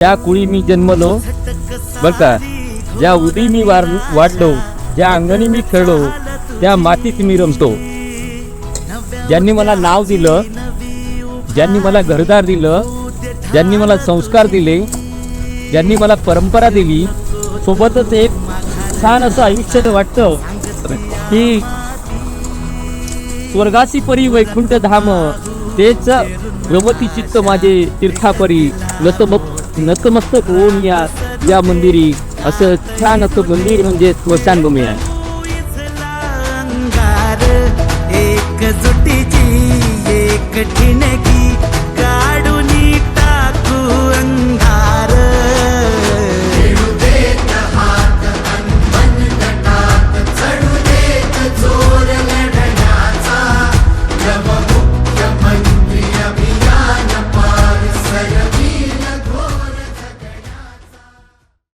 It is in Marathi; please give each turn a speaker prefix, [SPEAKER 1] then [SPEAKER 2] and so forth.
[SPEAKER 1] ज्या कुळी मी जन्मलो बर का ज्या उदी मी वार वाढलो ज्या अंगणी मी खेळलो त्या मातीत मी रमतो. ज्यांनी मला नाव दिलं ज्यांनी मला घरदार दिलं ज्यांनी मला संस्कार दिले ज्यांनी मला परंपरा दिली सोबतच एक छान असं आयुष्य वाटतं की स्वर्गासी परी वैकुंठ धाम तेच रमती चित्त माझे तीर्थापरी नतमक नतमस्तक होऊन या या मंदिरी. असं छान असं मंदिर म्हणजे स्मशानभूमी आहे.
[SPEAKER 2] एकजुटी